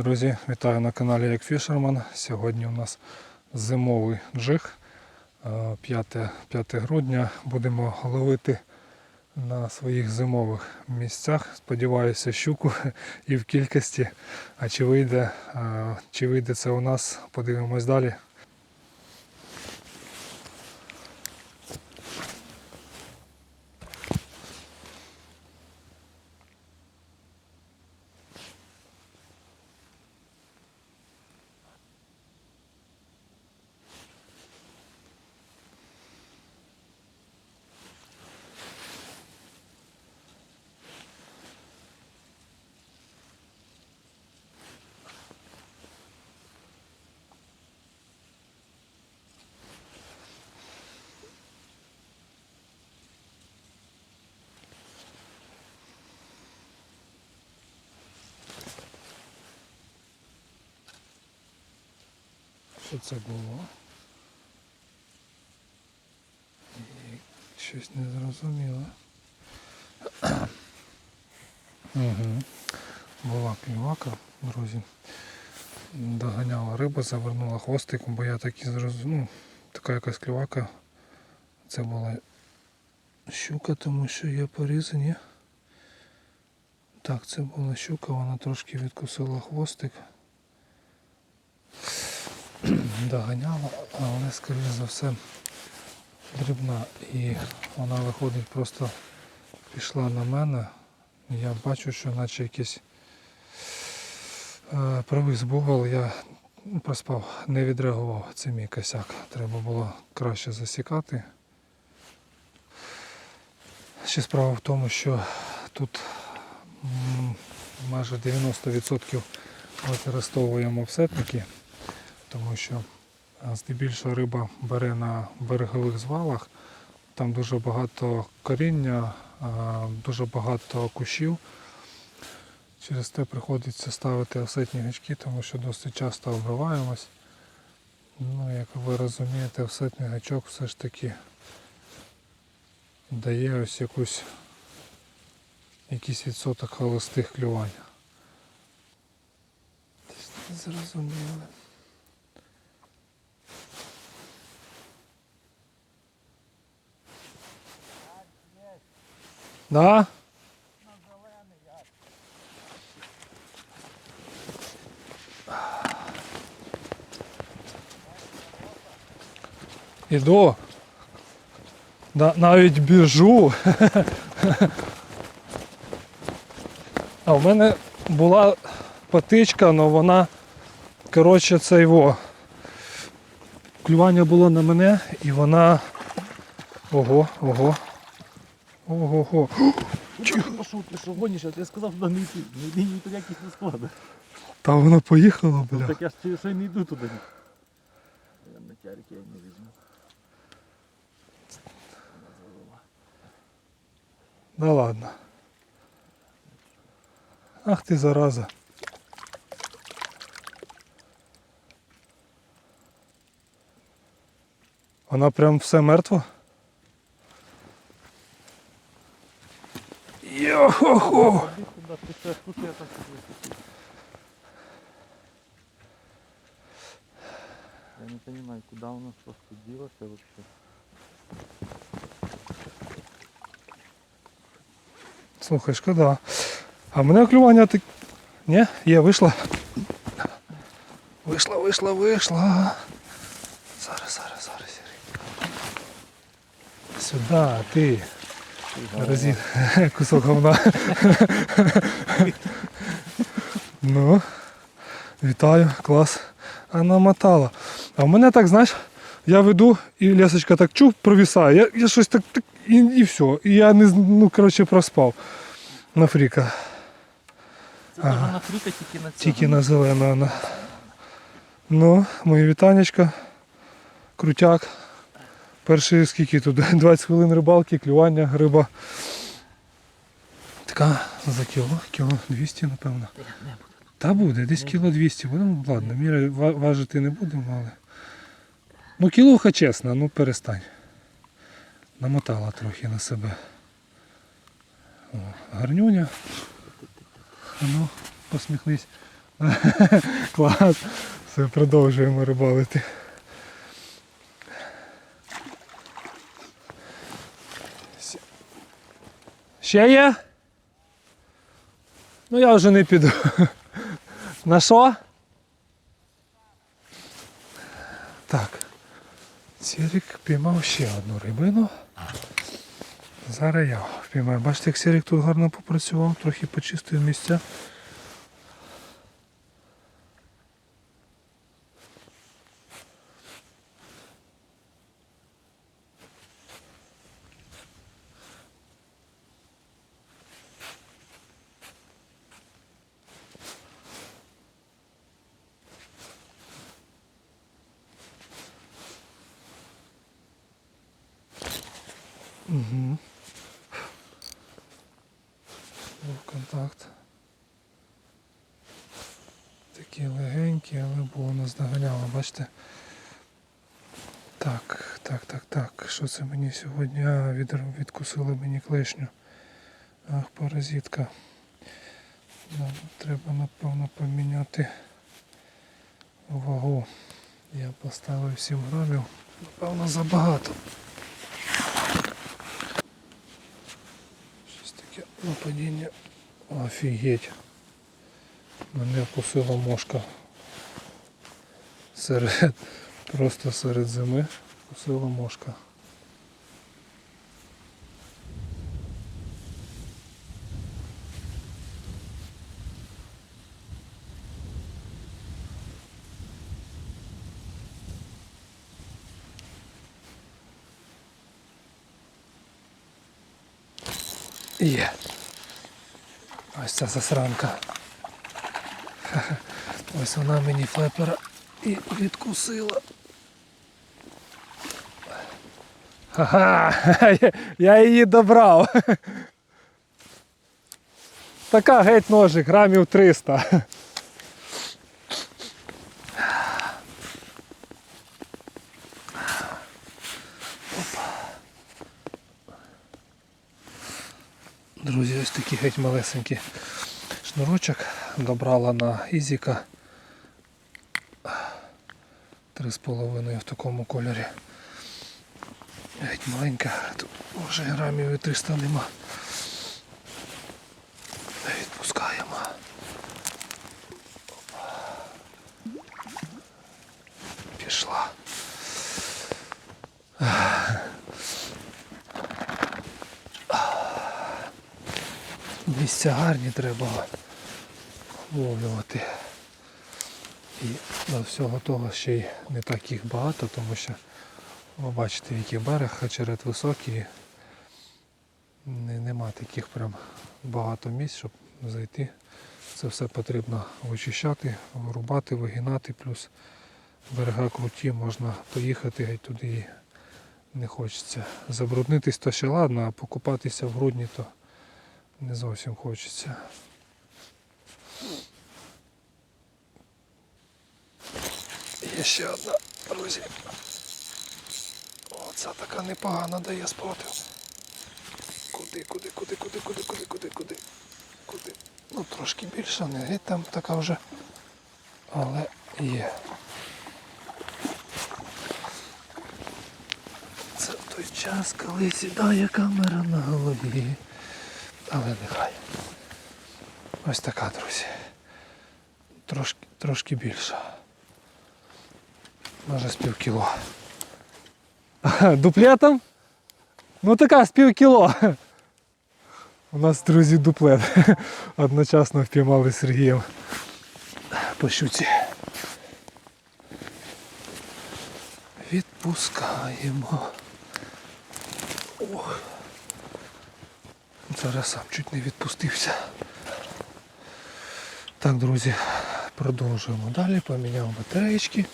Друзі, вітаю на каналі Як Фішерман. Сьогодні у нас зимовий джиг. Е, 5, 5 грудня. Будемо ловити на своїх зимових місцях. Сподіваюся, щуку і в кількості. А чи вийде, е, чи вийде це у нас, подивимось далі. Що це було? І щось не зрозуміло. Угу. Була клювака, друзі. Доганяла риба, завернула хвостиком, бо я так і зрозумів. Ну, така якась клювака. Це була щука, тому що є порізані. Так, це була щука, вона трошки відкусила хвостик. Доганяла, але скоріше за все дрібна. І вона виходить просто пішла на мене. Я бачу, що наче якийсь е, провис був, але я проспав, не відреагував. Це мій косяк. Треба було краще засікати. Ще справа в тому, що тут майже 90% використовуємо всетники, тому що а, здебільшого риба бере на берегових звалах. Там дуже багато коріння, дуже багато кущів. Через те приходиться ставити офсетні гачки, тому що досить часто обриваємось. Ну, як ви розумієте, офсетний гачок все ж таки дає ось якусь якийсь відсоток холостих клювань. Десь Да? Іду. Да, навіть біжу. А в мене була патичка, але вона, коротше, це його. Клювання було на мене і вона. Ого, ого. Ого, ого. Пошел, ты что гонишь, я тебе сказал туда не идти. Не, не, не ніяких. Та вона поїхала, Ну, так я ж через й не йду туди. Я на тярик я не візьму. Да ладно. Ах ти зараза. Вона прям все мертва? Йо-хо-хо! Іди туди, ти ще тут я так сиджу. Я не понимаю, куда у нас просто делась вообще. Слухай, шкода. А в мене клювання так. Ні? Є, вийшла. Вийшла, вийшла, вийшла. Зараз, зараз, зараз. Сірий. Сюди, ти. Розін. Кусок говна. ну, вітаю, клас. А намотала. А в мене так, знаєш, я веду і лісочка так чув, провісає. Я, я щось так, так і, і все. І я не ну, коротше, проспав на фріка. Це Ага. на фріка, тільки на цього. Тільки на зелену. вона. Ну, мої вітанечка. Крутяк. Перші скільки тут? 20 хвилин рибалки, клювання, риба. Така за кіло, кіло 200, напевно. Та буде, десь кіло 200. Будемо, ладно, міри важити не будемо, але. Ну, кілуха чесна, ну перестань. Намотала трохи на себе. О, гарнюня. Ну, посміхнись. Клас. Все, продовжуємо рибалити. Ще є? Ну я вже не піду. На що? Так. Сірік піймав ще одну рибину. Зараз я впіймаю. Бачите, як Сірік тут гарно попрацював, трохи почистив місця. Угу. Був контакт. Такі легенькі, але було нас доганяло, бачите? Так, так, так, так. Що це мені сьогодні? А, від, відкусили мені клешню. Ах, паразитка. Да, треба напевно поміняти вагу. Я поставив 7 грамів. Напевно забагато. Нападіння. Офігеть. Мене вкусила мошка. Серед, просто серед зими вкусила мошка. Є. Ось ця засранка. Ось вона мені флепера і відкусила. Я- Я її добрав. Така геть ножик, грамів 300. Друзі, малесенькі шнурочок. Добрала на Ізіка. Три з половиною в такому кольорі. Геть маленька, тут вже грамів і 300 нема. Відпускаємо. Пішла. Місця гарні треба ловлювати. І до всього того ще й не так їх багато, тому що ви бачите, який берег, очерет високий. Не, нема таких прям багато місць, щоб зайти. Це все потрібно вичищати, вирубати, вигинати, плюс берега круті, можна поїхати геть туди і не хочеться. Забруднитись то ще ладно, а покупатися в грудні то не зовсім хочеться. Є ще одна, друзі. Оця така непогана дає спротив. Куди, куди, куди, куди, куди, куди, куди, куди, куди. Ну трошки більше, не геть там така вже. Але є. Це в той час, коли сідає камера на голові. Але нехай. Ось така, друзі. Трошки, трошки більша. Може з пів кіло. Дуплетом? Ну така з пів кіло. У нас, друзі, дуплет. Одночасно впіймали Сергієм по щуці. Відпускаємо. Ох. Зараз сам чуть не відпустився. Так, друзі, продовжуємо далі. Поміняв батареєчки.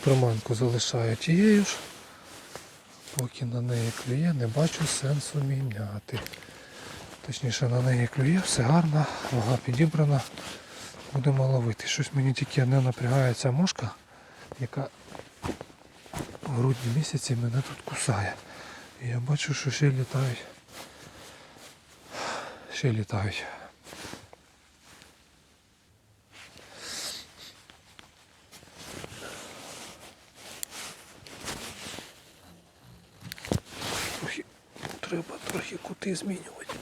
Приманку залишаю тією ж. Поки на неї клює, не бачу сенсу міняти. Точніше на неї клює, все гарно, вага підібрана. Будемо ловити. Щось мені тільки не напрягає ця мошка, яка в грудні місяці мене тут кусає. І я бачу, що ще літають. ще літають. Трохи треба трохи кути змінювати.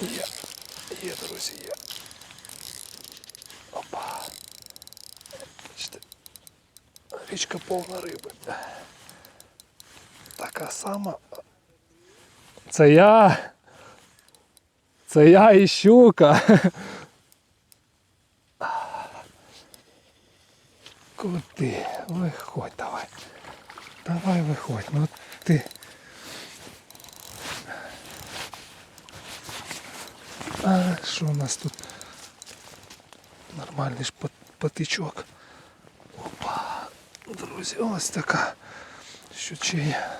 Є, є, друзі, є. Річка повна риби. Така сама. Це я. Це я і щука. Куди? Виходь, давай. Давай виходь. Ну ти. А що у нас тут? Нормальний ж пот- потичок. Друзі, ось така щучия.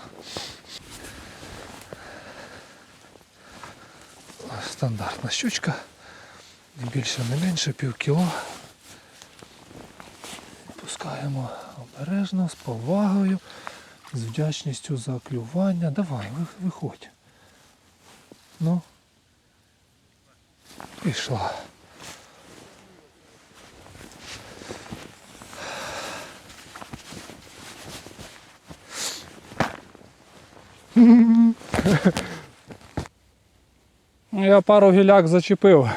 Стандартна щучка. Не більше, не менше, пів кіло. Пускаємо обережно, з повагою, з вдячністю за клювання. Давай, виходь. Ну. Пішла. Я пару гіляк зачепив.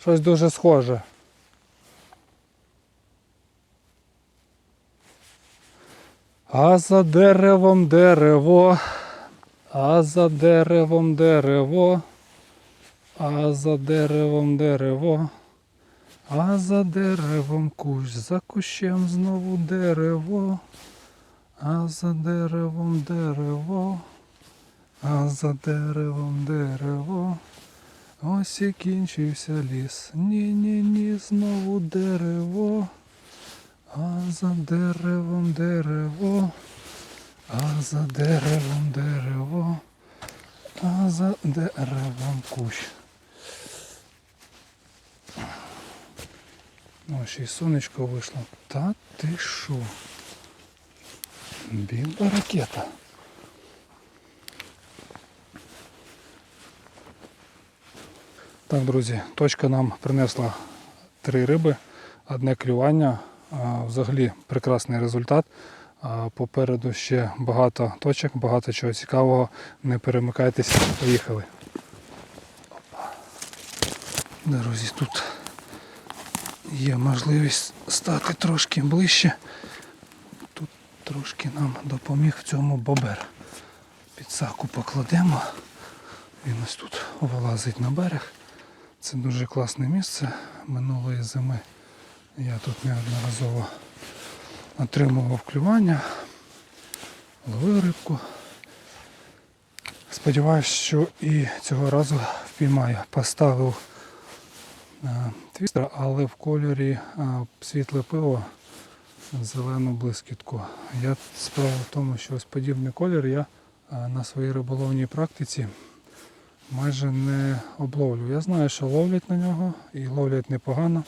Щось дуже схоже. А за деревом дерево, а за деревом дерево, а за деревом дерево, а за деревом кущ, за кущем знову дерево, а за деревом дерево. А за деревом дерево, ось і кінчився ліс. Ні, ні, ні, знову дерево. А за деревом дерево, а за деревом дерево, а за деревом кущ. Ну, ще й сонечко вийшло. Та ти що? Біла ракета. Так, друзі, точка нам принесла три риби, одне клювання. Взагалі прекрасний результат. Попереду ще багато точок, багато чого цікавого. Не перемикайтеся, поїхали. Друзі, тут є можливість стати трошки ближче. Трошки нам допоміг в цьому бобер. Підсаку покладемо. Він ось тут вилазить на берег. Це дуже класне місце. Минулої зими я тут неодноразово отримував клювання, ловив рибку. Сподіваюсь, що і цього разу впіймаю. Поставив е, твістер, але в кольорі е, світле пиво, зелену блискітку. Я справа в тому, що ось подібний колір я е, на своїй риболовній практиці майже не обловлю. Я знаю, що ловлять на нього і ловлять непогано.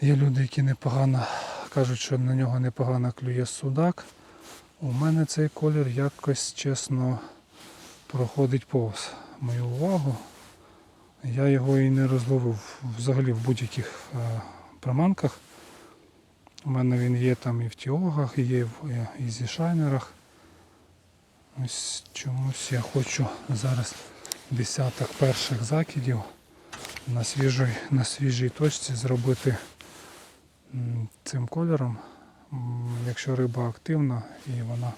Є люди, які непогано кажуть, що на нього непогано клює судак. У мене цей колір якось чесно проходить повз мою увагу. Я його і не розловив взагалі в будь-яких е, приманках. У мене він є там і в тіогах, є в е, ізі шайнерах. Ось чомусь я хочу зараз десяток перших закидів на свіжій, на свіжій точці зробити цим кольором. Якщо риба активна і вона.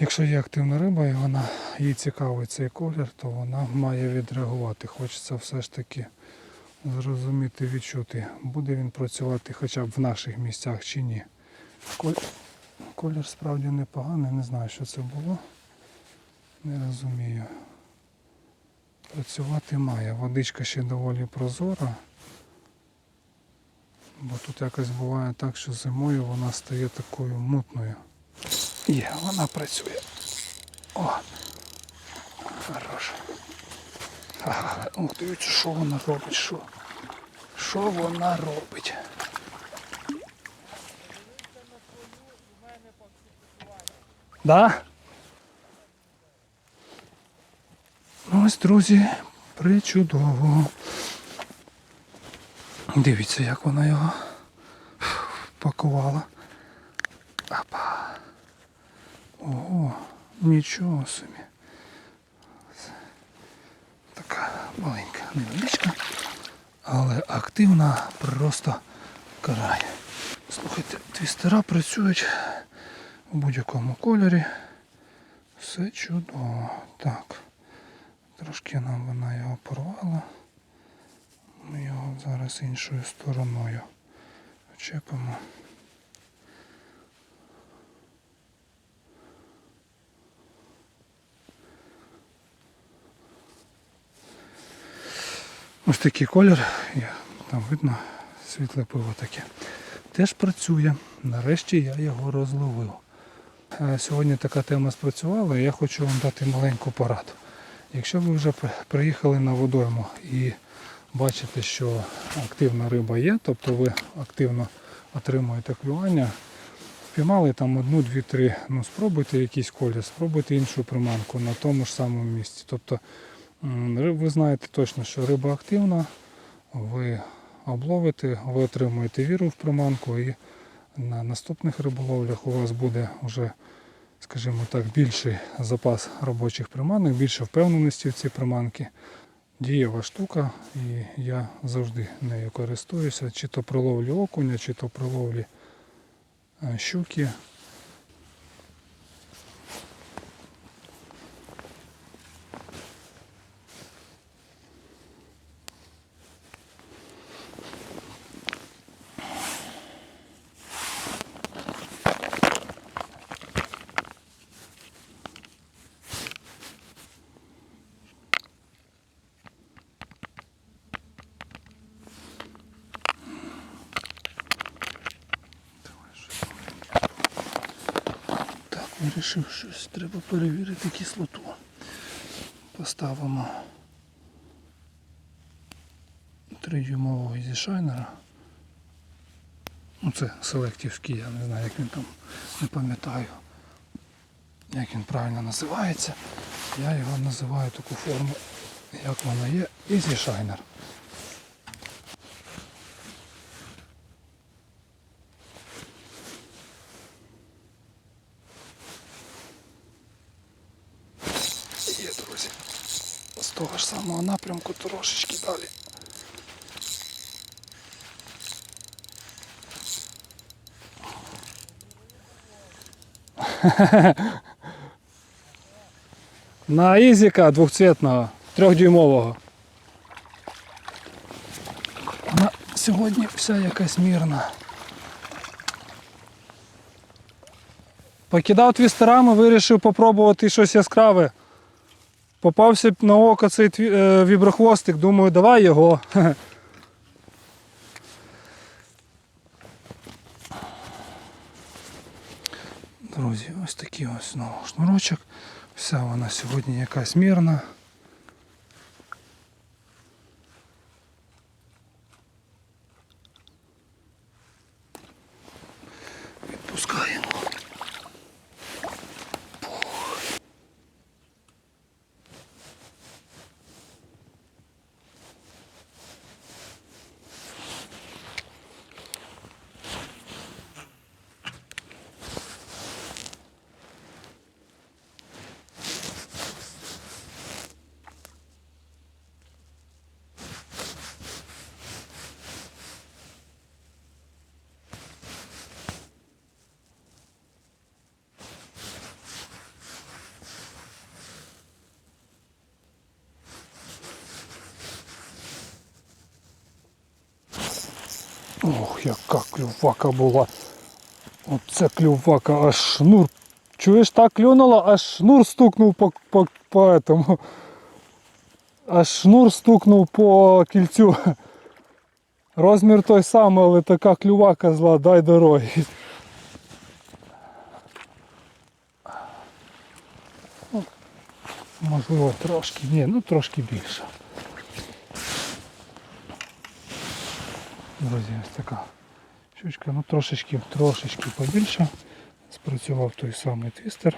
Якщо є активна риба і вона їй цікавий цей колір, то вона має відреагувати. Хочеться все ж таки зрозуміти, відчути, буде він працювати хоча б в наших місцях чи ні. Колір справді непоганий, не знаю, що це було. Не розумію. Працювати має. Водичка ще доволі прозора. Бо тут якось буває так, що зимою вона стає такою мутною. Є, вона працює. О! Хорош. Ага, дивіться, що вона робить, що? Що вона робить? Да? Ну Ось, друзі, причудово. Дивіться, як вона його пакувала. Апа. Ого, нічого собі. Така маленька невеличка, але активна просто карає. Слухайте, твістера працюють у будь-якому кольорі. Все чудово. Так. Трошки нам вона його порвала. Ми його зараз іншою стороною чепимо. Ось такий колір, там видно світле пиво таке. Теж працює. Нарешті я його розловив. Е, Сьогодні така тема спрацювала, і я хочу вам дати маленьку пораду. Якщо ви вже приїхали на водойму і бачите, що активна риба є, тобто ви активно отримуєте клювання, впіймали там одну, дві, три, ну спробуйте якийсь колір, спробуйте іншу приманку на тому ж самому місці. Тобто ви знаєте точно, що риба активна, ви обловите, ви отримуєте віру в приманку і на наступних риболовлях у вас буде вже, скажімо так, більший запас робочих приманок, більше впевненості в ці приманки. Дієва штука, і я завжди нею користуюся, чи то при ловлі окуня, чи то при ловлі е, щуки. Вирішив щось. Треба перевірити кислоту. Поставимо 3-дюймового зі шайнера. Ну це селектівський, я не знаю, як він там, не пам'ятаю, як він правильно називається. Я його називаю таку форму, як вона є, Easy Shiner. Є, друзі. З того ж самого напрямку трошечки далі. На Ізіка двохцвітного, трьохдюймового. Вона сьогодні вся якась мірна. Покидав твістерами, вирішив попробувати щось яскраве. Попався на око цей е, віброхвостик, думаю, давай його. Друзі, ось такий ось знову шнурочок. Вся вона сьогодні якась мірна. Ох, яка клювака була. Оце клювака, аж шнур. Чуєш, так клюнула, аж шнур стукнув по, по, по этому. Аж шнур стукнув по кільцю. Розмір той самий, але така клювака зла, дай дороги. Можливо, трошки, ні, ну трошки більше. Друзі, ось така щучка, ну трошечки, трошечки побільше. Спрацював той самий твістер.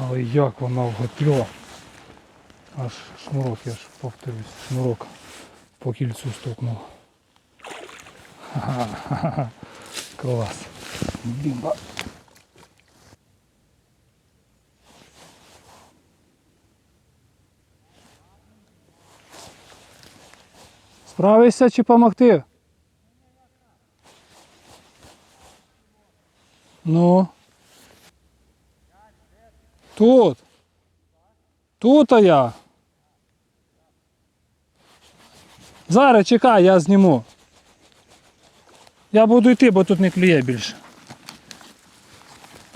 Але як вона вготльо Аж шнурок, я ж повторюсь, шнурок по кільцю стукнув. Ха-ха-ха. Клас. Бімба. Справишся чи помогти? Ну. Тут. Тут а я. Зараз чекай, я зніму. Я буду йти, бо тут не клює більше.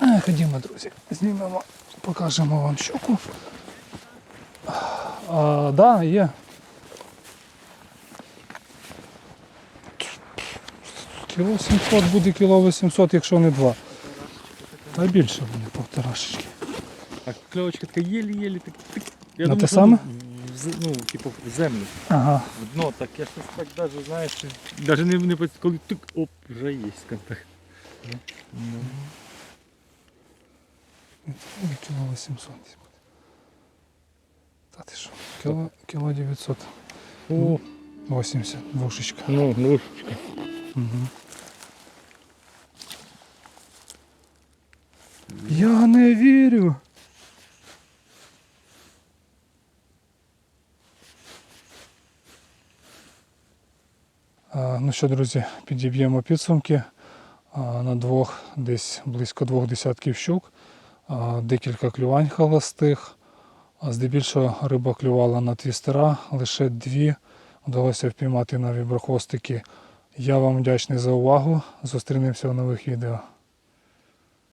Е, Ходімо, друзі, знімемо, покажемо вам щуку. А, да, є. Кіло 700 буде кіло 800, якщо не два. Та більше буде повторашечки. А кльовочка така єлі-єлі, так, так. Я На думаю, те що, саме? ну, в з- ну, типу, в землю. Ага. В дно, так я щось так даже, знаєш, даже не, не пос- коли тик, оп, вже є контакт. Ну. Ну, Кіло 800 десь буде. Та ти що? Кіло, кіло 900. О, 80, двушечка. ну, ножичка. Угу. Я не вірю. Ну що, друзі, підіб'ємо підсумки. На двох десь близько двох десятків щук, декілька клювань холостих. Здебільшого риба клювала на твістера, лише дві вдалося впіймати на віброхвостики. Я вам вдячний за увагу. Зустрінемося в нових відео.